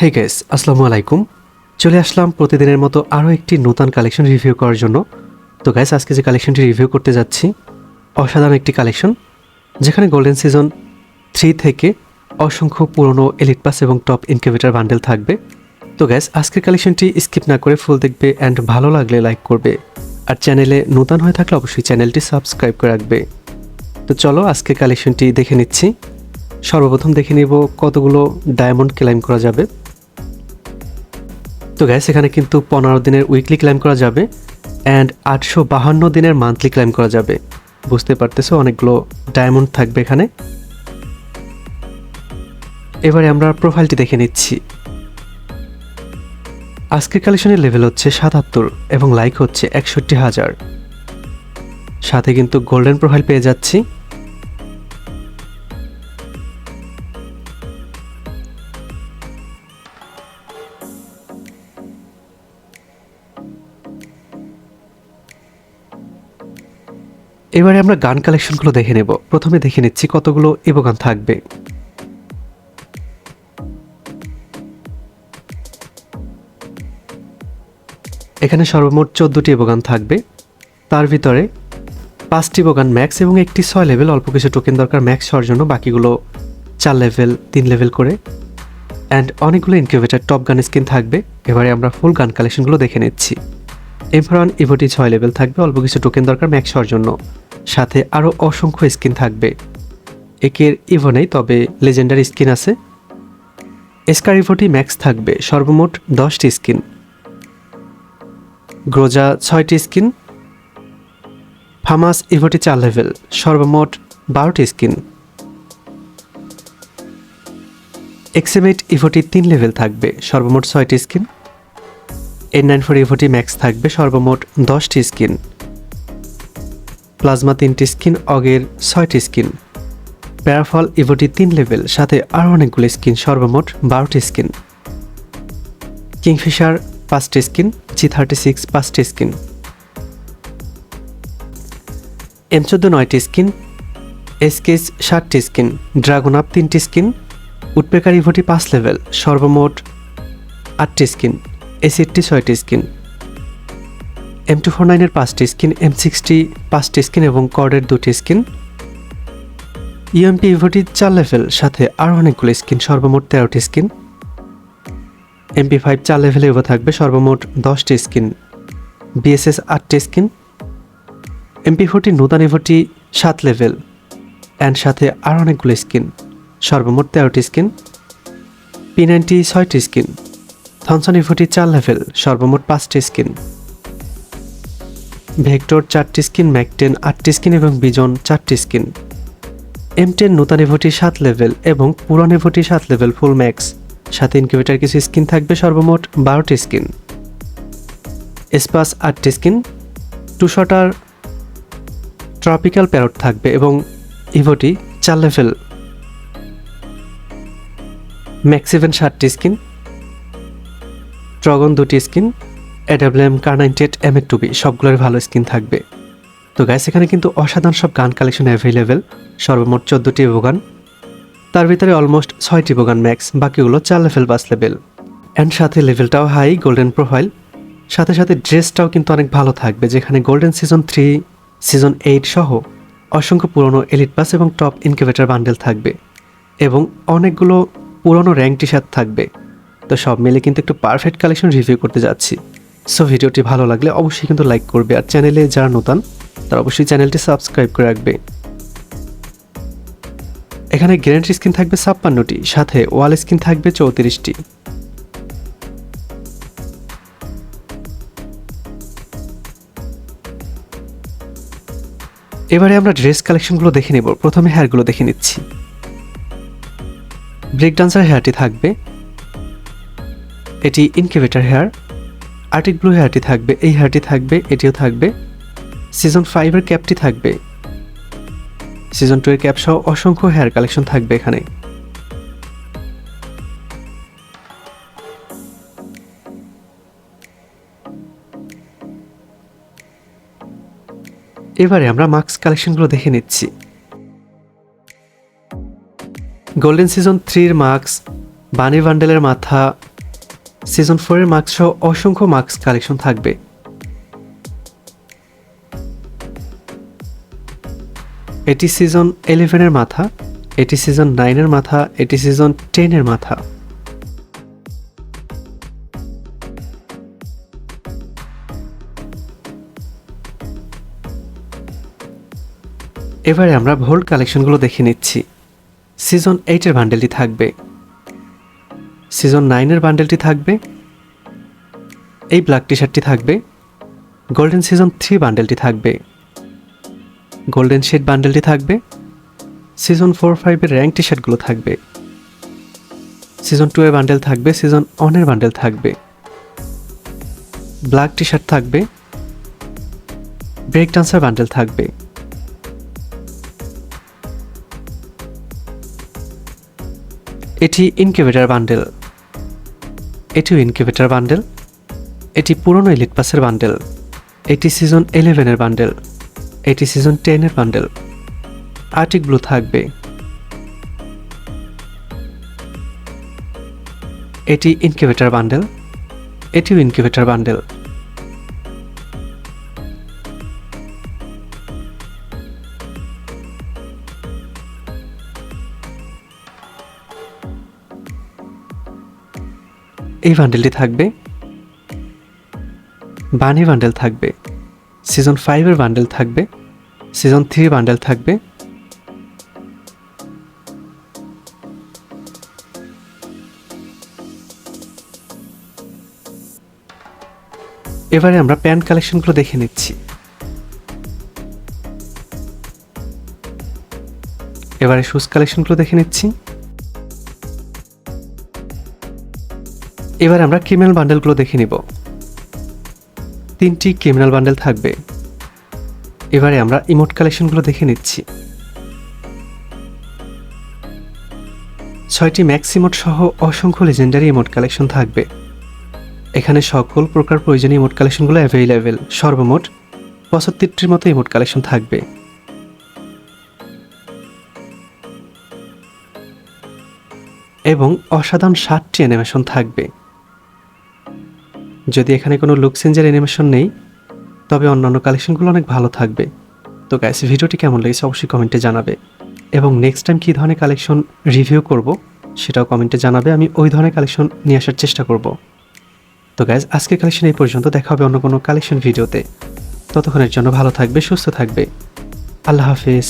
হে gas আসসালামু আলাইকুম। চলে আসলাম প্রতিদিনের মতো আরও একটি নতুন কালেকশন রিভিউ করার জন্য। তো গ্যাস আজকে যে কালেকশনটি রিভিউ করতে যাচ্ছি, অসাধারণ একটি কালেকশন যেখানে গোল্ডেন সিজন থ্রি থেকে অসংখ্য পুরনো এলিট পাস এবং টপ ইনকিউবেটার বান্ডেল থাকবে। তো গ্যাস আজকের কালেকশনটি স্কিপ না করে ফুল দেখবে অ্যান্ড ভালো লাগলে লাইক করবে। আর চ্যানেলে নতুন হয়ে থাকলে অবশ্যই চ্যানেলটি সাবস্ক্রাইব করে রাখবে। তো চলো আজকে কালেকশনটি দেখে নিচ্ছি। সর্বপ্রথম দেখে নিব কতগুলো ডায়মন্ড ক্লাইম করা যাবে। তো গ্যাস এখানে কিন্তু পনেরো দিনের উইকলি ক্লাইম করা যাবে অ্যান্ড আটশো বাহান্ন দিনের মান্থলি ক্লাইম করা যাবে। বুঝতে পারতেছো, অনেকগুলো ডায়মন্ড থাকবে এখানে। এবারে আমরা প্রোফাইলটি দেখে নিচ্ছি। আজকের কালেকশনের লেভেল হচ্ছে সাতাত্তর এবং লাইক হচ্ছে একষট্টি হাজার। সাথে কিন্তু গোল্ডেন প্রোফাইল পেয়ে যাচ্ছি। এবারে আমরা গান কালেকশনগুলো দেখে নেব। প্রথমে দেখে নিচ্ছি কতগুলো ইবো গান থাকবে। এখানে সর্বমোট চোদ্দোটি ইবোগান থাকবে। তার ভিতরে পাঁচটি বোগান ম্যাক্স এবং একটি ছয় লেভেল অল্প কিছু টোকেন দরকার ম্যাক্স হওয়ার জন্য। বাকিগুলো চার লেভেল তিন লেভেল করে। অ্যান্ড অনেকগুলো ইনকিউবেটার টপ গান স্কিন থাকবে। এবারে আমরা ফুল গান কালেকশনগুলো দেখে নিচ্ছি। এমফরান ইভোটি ছয় লেভেল থাকবে, অল্প কিছু টোকেন দরকার ম্যাক্স হওয়ার জন্য। সাথে আরও অসংখ্য স্কিন থাকবে। একের ইভো নেই, তবে লেজেন্ডারি স্কিন আছে। এসকার ইভোটি ম্যাক্স থাকবে, সর্বমোট দশটি স্কিন গ্রোজা ছয়টি স্কিন ফামাস ইভোটি চার লেভেল সর্বমোট বারোটি স্কিন এক্সেমেট ইভোটি তিন লেভেল থাকবে, সর্বমোট ছয়টি স্কিন এন নাইন ফোর ইভোটি ম্যাক্স থাকবে সর্বমোট দশটি স্কিন। প্লাজমা তিনটি স্কিন, অগের ছয়টি স্কিন। প্যারাফল ইভোটি তিন লেভেল সাথে আরও অনেকগুলো স্কিন, সর্বমোট বারোটি স্কিন। কিংফিশার পাঁচটি স্কিন জি থার্টি সিক্স পাঁচটি স্কিন। এম চোদ্দ নয়টি স্কিন এসকেস ষাটটি স্কিন ড্রাগন আপ তিনটি স্কিন উৎপেকার ইভোটি পাঁচ লেভেল সর্বমোট আটটি স্কিন। এসিডটি ছয়টি স্কিন। এম টু ফোর নাইনের পাঁচটি স্কিন এম সিক্সটি পাঁচটি স্কিন এবং কর্ডের দুটি স্কিন। ইএমপি ইভোটি চার লেভেল সাথে আরও অনেকগুলো স্কিন, সর্বমোট তেরোটি স্কিন। এমপি ফাইভ চার লেভেলে ইভো থাকবে, সর্বমোট দশটি স্কিন। বিএসএস আটটি স্কিন। এমপি ফোরটি নূতন ইভোটি সাত লেভেল অ্যান্ড সাথে আরও অনেকগুলো স্কিন, সর্বমোট তেরোটি স্কিন। পি নাইনটি ছয়টি স্কিন। থনসন ইভোটি চার লেভেল, সর্বমোট পাঁচটি স্কিন। ভেক্টর চারটি স্কিন, ম্যাকটেন আটটি স্কিন এবং বিজন চারটি স্কিন। এম টেন নূতন ইভোটি সাত লেভেল এবং পুরান ইভোটি সাত লেভেল ফুল ম্যাক্স। সাথে ইনকিউবেটার কিছু স্কিন থাকবে, সর্বমোট বারোটি স্কিন। স্পাস আটটি skin, two shooter tropical parrot থাকবে এবং ইভোটি চার লেভেল। ম্যাক্সিভেন ষাটটি স্কিন ড্রগন দুটি স্কিন এডাব্লিউএম কার্নাইনটেড এম এ টুবি সবগুলোর ভালো স্কিন থাকবে। তো গ্যাস এখানে কিন্তু অসাধারণ সব গান কালেকশন অ্যাভেলেবেল সর্বমোট চোদ্দোটি গান তার ভিতরে অলমোস্ট ছয়টি বোগান ম্যাক্স বাকিগুলো চার লেভেল বাস লেভেল অ্যান্ড সাথে লেভেলটাও হাই গোল্ডেন প্রোফাইল সাথে সাথে ড্রেসটাও কিন্তু অনেক ভালো থাকবে, যেখানে golden season three season eight সহ অসংখ্য পুরনো এলিট পাস এবং টপ ইনকিউবেটার বান্ডেল থাকবে। এবং অনেকগুলো পুরনো র্যাঙ্ক টি শার্ট থাকবে। তো সব মিলে কিন্তু একটু পারফেক্ট কালেকশন রিভিউ করতে যাচ্ছি। সো ভিডিওটি ভালো লাগলে অবশ্যই কিন্তু লাইক করবে আর চ্যানেলে যারা নতুন, তারা অবশ্যই চ্যানেলটি সাবস্ক্রাইব করে রাখবে। এখানে গ্যারেন্টি স্কিন থাকবে ছাপ্পান্নটি, সাথে ওয়াল স্কিন থাকবে চৌত্রিশটি। এবারে আমরা ড্রেস কালেকশনগুলো দেখে নেব। প্রথমে হেয়ারগুলো দেখে নিচ্ছি। ব্রেক ডান্সার হেয়ারটি থাকবে। এটি ইনকিউবেটার হেয়ার আর্টিক ব্লু হেয়ারটি থাকবে, এই হেয়ারটি থাকবে, এটিও থাকবে। সিজন ফাইভের ক্যাপটি থাকবে। সিজন টু এর ক্যাপ সহ অসংখ্য হেয়ার কালেকশন থাকবে এখানে। এবারে আমরা মাস্ক কালেকশনগুলো দেখে নিচ্ছি। গোল্ডেন সিজন থ্রির মাস্ক বানি বান্ডেলের মাথা সিজন ফোরের মাস্ক সহ অসংখ্য মাস্ক কালেকশন থাকবে। এটি সিজন ইলেভেনের মাথা, এটি সিজন নাইনের মাথা, এটি সিজন টেনের মাথা। এবারে আমরা ভোল্ড কালেকশনগুলো দেখে নিচ্ছি। সিজন এইটের বান্ডেলটি থাকবে। সিজন নাইনের বান্ডেলটি থাকবে, এই ব্ল্যাক টি শার্টটি থাকবে, গোল্ডেন সিজন থ্রি বান্ডেলটি থাকবে। গোল্ডেন শেড বান্ডেলটি থাকবে, সিজন ফোর ফাইভের র্যাঙ্ক টি শার্টগুলো থাকবে। সিজন টু এর বান্ডেল থাকবে, সিজন ওয়ানের বান্ডেল থাকবে। ব্ল্যাক টি শার্ট থাকবে, ব্রেক ডান্সার বান্ডেল থাকবে। এটি ইনকিউবেটার বান্ডেল। এটিও ইনকিউবেটার বান্ডেল এটি পুরনো ইলিট পাসের বান্ডেল এটি সিজন ইলেভেনের বান্ডেল এটি সিজন টেনের বান্ডেল আর্টিক ব্লু থাকবে। এটি ইনকিউবেটার বান্ডেল এটিও ইনকিউবেটার বান্ডেল এই বান্ডেলটি থাকবে। বানি বান্ডেল থাকবে। সিজন ফাইভের বান্ডেল থাকবে। সিজন থ্রি বান্ডেল থাকবে। এবারে আমরা প্যান্ট কালেকশনগুলো দেখে নিচ্ছি। এবারে শুজ কালেকশনগুলো দেখে নিচ্ছি। এবার আমরা ক্রিমিনাল বান্ডেলগুলো দেখে নিব। তিনটি ক্রিমিনাল বান্ডেল থাকবে। এবারে আমরা ইমোট কালেকশনগুলো দেখে নিচ্ছি। ছয়টি ম্যাক্সিমোট সহ অসংখ্য লেজেন্ডারি ইমোট কালেকশন থাকবে। এখানে সকল প্রকার প্রয়োজনীয় ইমোট কালেকশনগুলো অ্যাভেলেবেল সর্বমোট পঁচাত্তরটির মতো ইমোট কালেকশন থাকবে। এবং অসাধারণ ষাটটি অ্যানিমেশন থাকবে। যদি এখানে কোনো লুক চেঞ্জের অ্যানিমেশন নেই, তবে অন্যান্য কালেকশনগুলো অনেক ভালো থাকবে। তো গ্যাস ভিডিওটি কেমন লেগেছে অবশ্যই কমেন্টে জানাবে। এবং নেক্সট টাইম কী ধরনের কালেকশন রিভিউ করব, সেটাও কমেন্টে জানাবে। আমি ওই ধরনের কালেকশন নিয়ে আসার চেষ্টা করব। তো গ্যাস আজকের কালেকশন এই পর্যন্ত। দেখা হবে অন্য কোনো কালেকশন ভিডিওতে ততক্ষণের জন্য ভালো থাকবে, সুস্থ থাকবে। আল্লাহ হাফিজ।